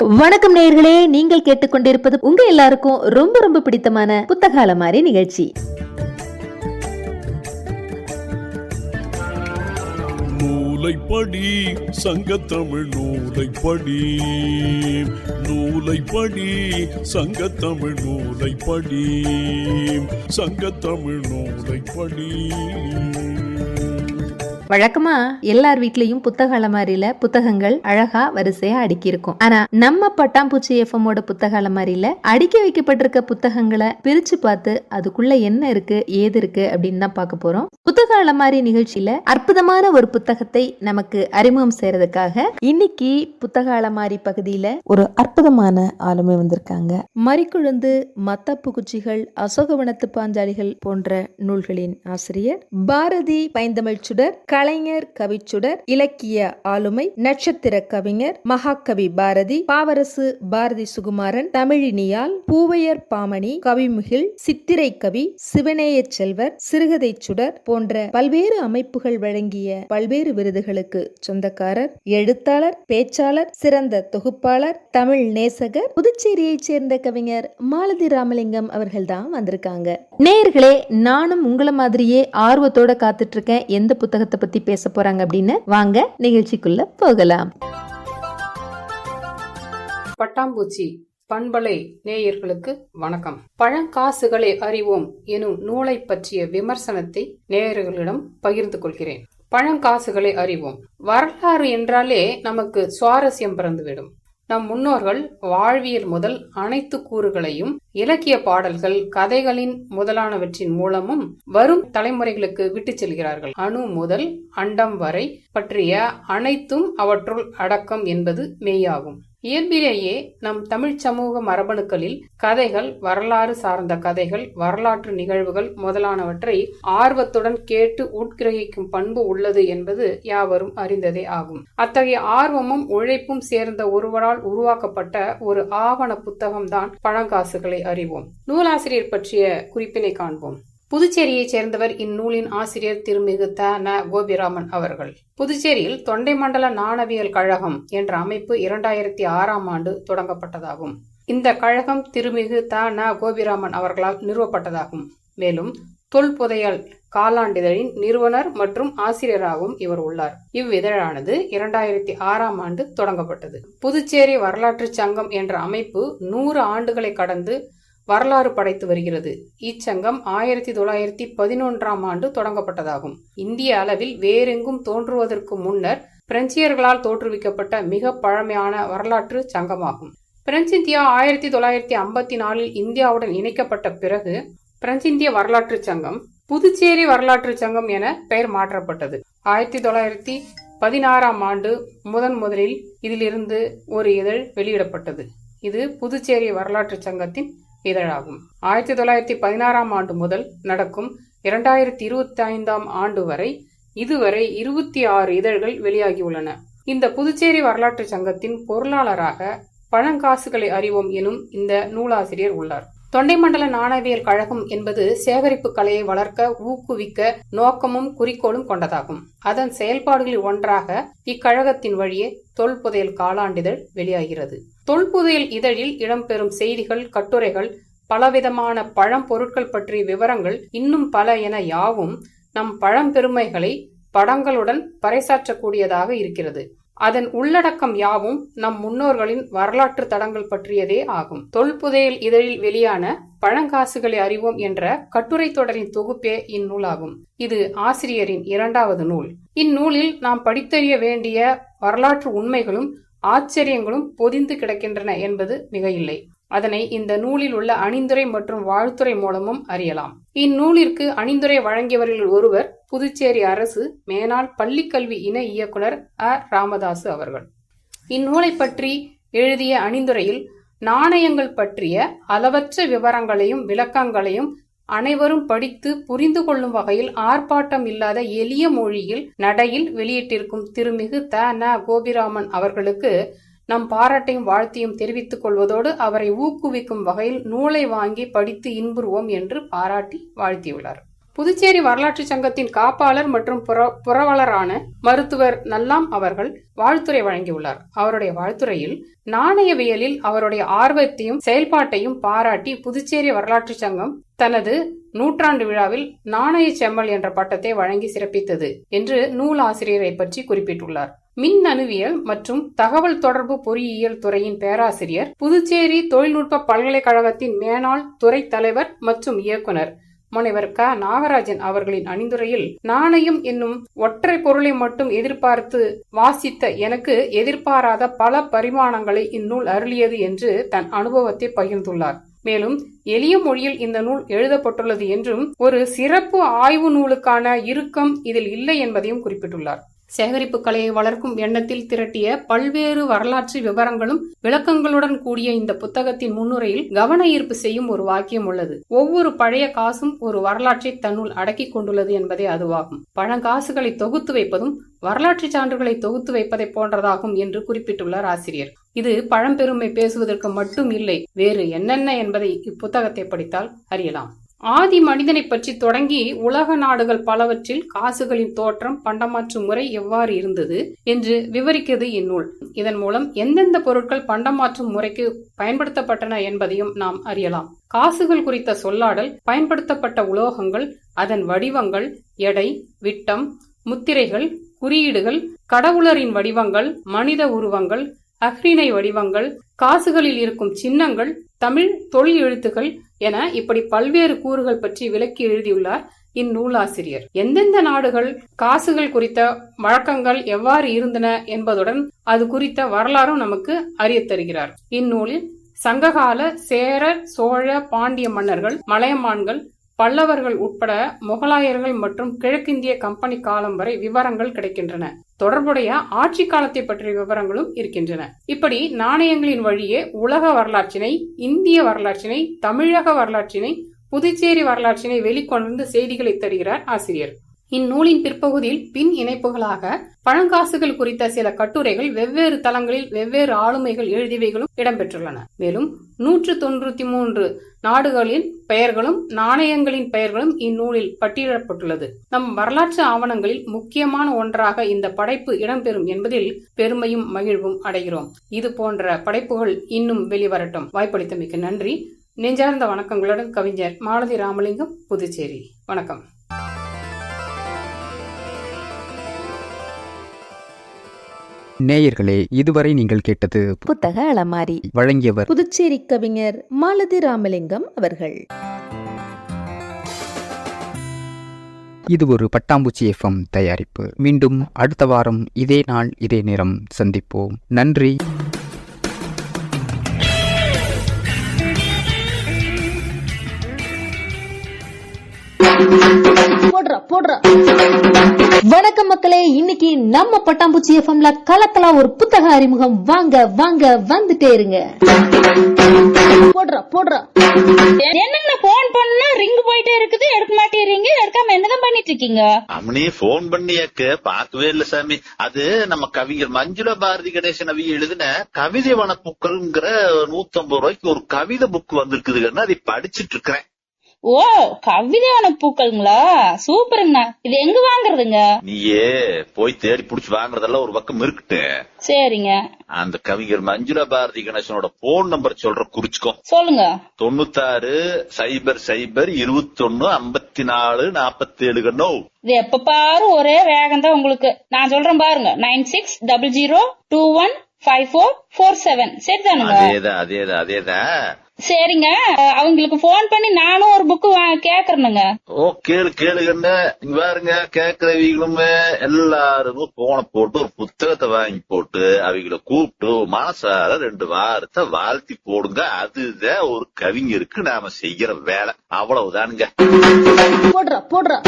வணக்கம் நேயர்களே நீங்கள் கேட்டுக்கொண்டிருப்பது உங்க எல்லாருக்கும் ரொம்ப ரொம்ப பிடித்தமான புத்தகால மாதிரி நிகழ்ச்சி. நூலைப்படி சங்கத்தமிழ் நூலைப்படி. நூலைப்படி சங்கத்தமிழ் நூலைப்படி. சங்கத்தமிழ் நூலைப்படி. வழக்கமா எல்லார் வீட்லயும் புத்தக அலமாரியில புத்தகங்கள் அழகா வரிசையா அடுக்கி இருக்கும் ஆனா நம்ம பட்டாம்பூச்சி எஃப்எம்மோட புத்தக அலமாரியில அடுக்கி வைக்கப்பட்டிருக்க புத்தகங்களை பிரிச்சு பார்த்து அதுக்குள்ள என்ன இருக்கு ஏது இருக்கு அப்படின்னு தான் பார்க்க போறோம். புத்தக அலமாரி நிகழ்ச்சியில அற்புதமான ஒரு புத்தகத்தை நமக்கு அறிமுகம் செய்யறதுக்காக இன்னைக்கு புத்தக அலமாரி பகுதியில ஒரு அற்புதமான ஆளுமை வந்திருக்காங்க. மறிக்குழுந்து மத்தப்பு குச்சிகள் அசோகவனத்து பாஞ்சாலிகள் போன்ற நூல்களின் ஆசிரியர் பாரதி பைந்தமிழ் சுடர் கலைஞர் கவிச்சுடர் இலக்கிய ஆளுமை நட்சத்திர கவிஞர் மகாகவி பாரதி பாவரசு பாரதி சுகுமாரன் தமிழினியால் பூவையர் பாமணி கவிமுகில் சித்திரை கவி சிவனேய செல்வர் சிறுகதை சுடர் போன்ற பல்வேறு அமைப்புகள் வழங்கிய பல்வேறு விருதுகளுக்கு சொந்தக்காரர் எழுத்தாளர் பேச்சாளர் சிறந்த தொகுப்பாளர் தமிழ் நேசகர் புதுச்சேரியைச் சேர்ந்த கவிஞர் மாலதி ராமலிங்கம் அவர்கள் தான் வந்திருக்காங்க. நேயர்களே நானும் உங்களை மாதிரியே ஆர்வத்தோட காத்துட்டு இருக்கேன். எந்த புத்தகத்தை பத்தி பேச போறாங்க அப்படின்னு வாங்க நிகழ்ச்சிக்குள்ள போகலாம். பட்டாம்பூச்சி பண்பலை நேயர்களுக்கு வணக்கம். பழங்காசுகளை அறிவோம் எனும் நூலை பற்றிய விமர்சனத்தை நேயர்களிடம் பகிர்ந்து கொள்கிறேன். பழங்காசுகளை அறிவோம். வரலாறு என்றாலே நமக்கு சுவாரஸ்யம் பிறந்துவிடும். நம் முன்னோர்கள் வாழ்வியல் முதல் அனைத்து கூறுகளையும் இலக்கிய பாடல்கள் கதைகளின் முதலானவற்றின் மூலமும் வரும் தலைமுறைகளுக்கு விட்டுச் செல்கிறார்கள். அணு முதல் அண்டம் வரை பற்றிய அனைத்தும் அவற்றுள் அடக்கம் என்பது மெய்யாகும். இயல்பிலேயே நம் தமிழ் சமூக மரபணுக்களில் கதைகள் வரலாறு சார்ந்த கதைகள் வரலாற்று நிகழ்வுகள் முதலானவற்றை ஆர்வத்துடன் கேட்டு உட்கிரகிக்கும் பண்பு உள்ளது என்பது யாவரும் அறிந்ததே ஆகும். அத்தகைய ஆர்வமும் உழைப்பும் சேர்ந்த ஒருவரால் உருவாக்கப்பட்ட ஒரு ஆவண புத்தகம்தான் பழங்காசுகளை அறிவோம். நூலாசிரியர் பற்றிய குறிப்பினை காண்போம். புதுச்சேரியைச் சேர்ந்தவர் இந்நூலின் ஆசிரியர் திருமிகு த. ந. கோபிராமன் அவர்கள். புதுச்சேரியில் தொண்டை மண்டல நாணவியல் கழகம் என்ற அமைப்பு இரண்டாயிரத்தி ஆறாம் ஆண்டு தொடங்கப்பட்டதாகும். இந்த கழகம் திருமிகு த. ந. கோபிராமன் அவர்களால் நிறுவப்பட்டதாகும். மேலும் தொல்புதையல் காலாண்டிதழின் நிறுவனர் மற்றும் ஆசிரியராகவும் இவர் உள்ளார். இவ்விதழானது இரண்டாயிரத்தி ஆறாம் ஆண்டு தொடங்கப்பட்டது. புதுச்சேரி வரலாற்று சங்கம் என்ற அமைப்பு நூறு ஆண்டுகளை கடந்து வரலாறு படைத்து வருகிறது. இச்சங்கம் ஆயிரத்தி தொள்ளாயிரத்தி பதினொன்றாம் ஆண்டு தொடங்கப்பட்டதாகும். இந்திய அளவில் வேறெங்கும் தோன்றுவதற்கு முன்னர் பிரெஞ்சியர்களால் தோற்றுவிக்கப்பட்ட மிக பழமையான வரலாற்று சங்கமாகும். பிரெஞ்சு இந்தியா ஆயிரத்தி தொள்ளாயிரத்தி ஐம்பத்தி நாலில் இந்தியாவுடன் இணைக்கப்பட்ட பிறகு பிரெஞ்சிந்திய வரலாற்று சங்கம் புதுச்சேரி வரலாற்று சங்கம் என பெயர் மாற்றப்பட்டது. ஆயிரத்தி தொள்ளாயிரத்தி பதினாறாம் ஆண்டு முதன் முதலில் இதிலிருந்து ஒரு இதழ் வெளியிடப்பட்டது. இது புதுச்சேரி வரலாற்று சங்கத்தின் இதழாகும். ஆயிரத்தி தொள்ளாயிரத்தி பதினாறாம் ஆண்டு முதல் நடக்கும் இரண்டாயிரத்தி இருபத்தி ஐந்தாம் ஆண்டு வரை இதுவரை இருபத்தி ஆறு இதழ்கள் வெளியாகியுள்ளன. இந்த புதுச்சேரி வரலாற்று சங்கத்தின் பொருளாளராக பழங்காசுகளை அறிவோம் எனும் இந்த நூலாசிரியர் உள்ளார். தொண்டைமண்டல நாணயவியல் கழகம் என்பது சேகரிப்பு கலையை வளர்க்க ஊக்குவிக்க நோக்கமும் குறிக்கோளும் கொண்டதாகும். அதன் செயல்பாடுகளில் ஒன்றாக இக்கழகத்தின் வழியே தொல்புதையல் காலாண்டிதழ் வெளியாகிறது. தொல்புதையல் இதழில் இடம்பெறும் செய்திகள் கட்டுரைகள் பலவிதமான பழம்பொருட்கள் பற்றிய விவரங்கள் இன்னும் பல என யாவும் நம் பழம்பெருமைகளை படங்களுடன் பறைசாற்றக்கூடியதாக இருக்கிறது. அதன் உள்ளடக்கம் யாவும் நம் முன்னோர்களின் வரலாற்று தடங்கள் பற்றியதே ஆகும். தொல்புதையல் இதழில் வெளியான பழங்காசுகளை அறிவோம் என்ற கட்டுரை தொடரின் தொகுப்பே இந்நூலாகும். இது ஆசிரியரின் இரண்டாவது நூல். இந்நூலில் நாம் படித்தறிய வேண்டிய வரலாற்று உண்மைகளும் ஆச்சரியங்களும் பொதிந்து கிடக்கின்றன என்பது மிக இல்லை அதனை இந்த நூலில் உள்ள அணிந்துரை மற்றும் வாழ்த்துறை மூலமும் அறியலாம். இந்நூலிற்கு அணிந்துரை வழங்கியவர்களில் ஒருவர் புதுச்சேரி அரசு மேனாள் பள்ளிக்கல்வி இணை இயக்குனர் அ ராமதாசு அவர்கள். இந்நூலை பற்றி எழுதிய அணிந்துரையில் நாணயங்கள் பற்றிய அளவற்ற விவரங்களையும் விளக்கங்களையும் அனைவரும் படித்து புரிந்து கொள்ளும் வகையில் ஆர்ப்பாட்டம் இல்லாத எளிய மொழியில் நடையில் வெளியிட்டிருக்கும் திருமிகு த. ந. கோபிராமன் அவர்களுக்கு நம் பாராட்டையும் வாழ்த்தையும் தெரிவித்துக் கொள்வதோடு அவரை ஊக்குவிக்கும் வகையில் நூலை வாங்கி படித்து இன்புறுவோம் என்று பாராட்டி வாழ்த்தியுள்ளார். புதுச்சேரி வரலாற்று சங்கத்தின் காப்பாளர் மற்றும் புற- புறவலரான மருத்துவர் நல்லாம் அவர்கள் வாழ்த்துறை வழங்கியுள்ளார். அவருடைய வாழ்த்துறையில் நாணயவியலில் அவருடைய ஆர்வத்தையும் செயல்பாட்டையும் பாராட்டி புதுச்சேரி வரலாற்று சங்கம் தனது நூற்றாண்டு விழாவில் நாணய செம்மல் என்ற பட்டத்தை வழங்கி சிறப்பித்தது என்று நூல் ஆசிரியரை பற்றி குறிப்பிட்டுள்ளார். மின் அணுவியல் மற்றும் தகவல் தொடர்பு பொறியியல் துறையின் பேராசிரியர் புதுச்சேரி தொழில்நுட்ப பல்கலைக்கழகத்தின் மேனாள் துறை தலைவர் மற்றும் இயக்குனர் முனைவர் க நாகராஜன் அவர்களின் அணிந்துரையில் நாணயம் என்னும் ஒற்றை பொருளை மட்டும் எதிர்பார்த்து வாசித்த எனக்கு எதிர்பாராத பல பரிமாணங்களை இந்நூல் அருளியது என்று தன் அனுபவத்தை பகிர்ந்துள்ளார். மேலும் எளிய மொழியில் இந்த நூல் எழுதப்பட்டுள்ளது என்றும் ஒரு சிறப்பு ஆய்வு நூலுக்கான இறுக்கம் இதில் இல்லை என்பதையும் குறிப்பிட்டுள்ளார். சேகரிப்பு கலையை வளர்க்கும் எண்ணத்தில் திரட்டிய பல்வேறு வரலாற்று விவரங்களும் விளக்கங்களுடன் கூடிய இந்த புத்தகத்தின் முன்னுரையில் கவன ஈர்ப்பு செய்யும் ஒரு வாக்கியம் உள்ளது. ஒவ்வொரு பழைய காசும் ஒரு வரலாற்றை தன்னுள் அடக்கிக் கொண்டுள்ளது என்பதே அதுவாகும். பழங்காசுகளை தொகுத்து வைப்பதும் வரலாற்று சான்றுகளை தொகுத்து வைப்பதை போன்றதாகும் என்று குறிப்பிட்டுள்ளார் ஆசிரியர். இது பழம்பெருமை பேசுவதற்கு மட்டும் இல்லை வேறு என்னென்ன என்பதை இப்புத்தகத்தை படித்தால் அறியலாம். ஆதி மனிதனை பற்றி தொடங்கி உலக நாடுகள் பலவற்றில் காசுகளின் தோற்றம் பண்டமாற்று முறை எவ்வாறு இருந்தது என்று விவரிக்கிறது இந்நூல். இதன் மூலம் எந்தெந்த பொருட்கள் பண்டமாற்றும் முறைக்கு பயன்படுத்தப்பட்டன என்பதையும் நாம் அறியலாம். காசுகள் குறித்த சொல்லாடல் பயன்படுத்தப்பட்ட உலோகங்கள் அதன் வடிவங்கள் எடை விட்டம் முத்திரைகள் குறியீடுகள் கடவுளரின் வடிவங்கள் மனித உருவங்கள் அஃறிணை வடிவங்கள் காசுகளில் இருக்கும் சின்னங்கள் தமிழ் தொழில் எழுத்துக்கள் என இப்படி பல்வேறு கூறுகள் பற்றி விளக்கி எழுதியுள்ளார் இந்நூலாசிரியர். எந்தெந்த நாடுகள் காசுகள் குறித்த வழக்கங்கள் எவ்வாறு இருந்தன என்பதுடன் அது குறித்த வரலாறும் நமக்கு அறிய தருகிறார். இந்நூலில் சங்ககால சேர சோழ பாண்டிய மன்னர்கள் மலையமான்கள் பல்லவர்கள் உட்பட முகலாயர்கள் மற்றும் கிழக்கிந்திய கம்பெனி காலம் வரை விவரங்கள் கிடைக்கின்றன. தொடர்புடைய ஆட்சி காலத்தை பற்றிய விவரங்களும் இருக்கின்றன. இப்படி நாணயங்களின் வழியே உலக வரலாற்றினை இந்திய வரலாற்றினை தமிழக வரலாற்றினை புதுச்சேரி வரலாற்றினை வெளிக்கொணர்ந்து செய்திகளை தருகிறார் ஆசிரியர். இந்நூலின் பிற்பகுதியில் பின் இணைப்புகளாக பழங்காசுகள் குறித்த சில கட்டுரைகள் வெவ்வேறு தளங்களில் வெவ்வேறு ஆளுமைகள் எழுதியவைகளும் இடம்பெற்றுள்ளன. மேலும் நூற்று தொண்ணூத்தி மூன்று நாடுகளின் பெயர்களும் நாணயங்களின் பெயர்களும் இந்நூலில் பட்டியலிடப்பட்டுள்ளது. நம் வரலாற்று ஆவணங்களில் முக்கியமான ஒன்றாக இந்த படைப்பு இடம்பெறும் என்பதில் பெருமையும் மகிழ்வும் அடைகிறோம். இது போன்ற படைப்புகள் இன்னும் வெளிவரட்டும். வாய்ப்பளித்தமைக்கு நன்றி. நெஞ்சார்ந்த வணக்கங்களுடன் கவிஞர் மாலதி ராமலிங்கம் புதுச்சேரி. வணக்கம். நேயர்களே இதுவரை நீங்கள் கேட்டது புத்தக அலமாரி. வழங்கியவர் புதுச்சேரி கவிஞர் மாலதி ராமலிங்கம் அவர்கள். இது ஒரு பட்டாம்பூச்சி எஃப்எம் தயாரிப்பு. மீண்டும் அடுத்த வாரம் இதே நாள் இதே நேரம் சந்திப்போம். நன்றி. போடுறா போடுறா. வணக்கம் மக்களே இன்னைக்கு நம்ம பட்டாம்பூச்சி எஃப்எம்ல கலக்கலா ஒரு புத்தக அறிமுகம். வாங்க வாங்க வந்துட்டே இருங்க. போடுறா போடுறா. என்னென்ன போன் பண்ணா ரிங் போயிட்டே இருக்குது எடுக்க மாட்டேறீங்க எடுக்காம என்னதான் பண்ணிட்டு இருக்கீங்க அவனே போன் பண்ணியாக்க பார்க்கவே இல்ல சாமி. அது நம்ம கவிஞர் மஞ்சுளா பாரதி கணேசன் அவி எழுதின கவிதை வனப்புக்கள்ங்கிற நூத்தம்பது ரூபாய்க்கு ஒரு கவிதை புக் வந்திருக்குதுன்னு அதை படிச்சிட்டு இருக்கிறேன். ஓ கவிதையான பூக்கள்ங்களா? சூப்பருங்கண்ணா இது எங்க வாங்குறதுங்க? நீயே போய் தேடி புடிச்சு வாங்குறதெல்லாம் ஒரு பக்கம் இருக்கட்டு. சரிங்க. அந்த கவிஞர் மஞ்சுளா பாரதி கணேசனோட போன் நம்பர் சொல்ற குறிச்சுக்கோ. சொல்லுங்க. தொண்ணூத்தாறு சைபர் சைபர் இருபத்தொன்னு ஐம்பத்தி நாலு நாப்பத்தி ஏழு கண்ணோ. இது எப்ப பாரு ஒரே வேகம் தான் உங்களுக்கு. நான் சொல்றேன் பாருங்க. Nine six double zero two one five four four seven. சரிதானுங்க? அதேதான் அதேதான் அதேதான். சரிங்க. அவங்களுக்கு போன் பண்ணி நானும் ஒரு புக்கு கேக்குறேனுங்க ஓ கேளு கேளுகன்னு இங்க பாருங்க கேக்குறவங்களுமே எல்லாரும் போன போட்டு ஒரு புத்தகத்தை வாங்கி போட்டு அவங்கள கூப்பிட்டு மனசார ரெண்டு வாரத்தை வாழ்த்தி போடுங்க. அதுதான் ஒரு கவிஞருக்கு நாம செய்யற வேலை. அவ்வளவுதானுங்க. போடுறா போடுறா.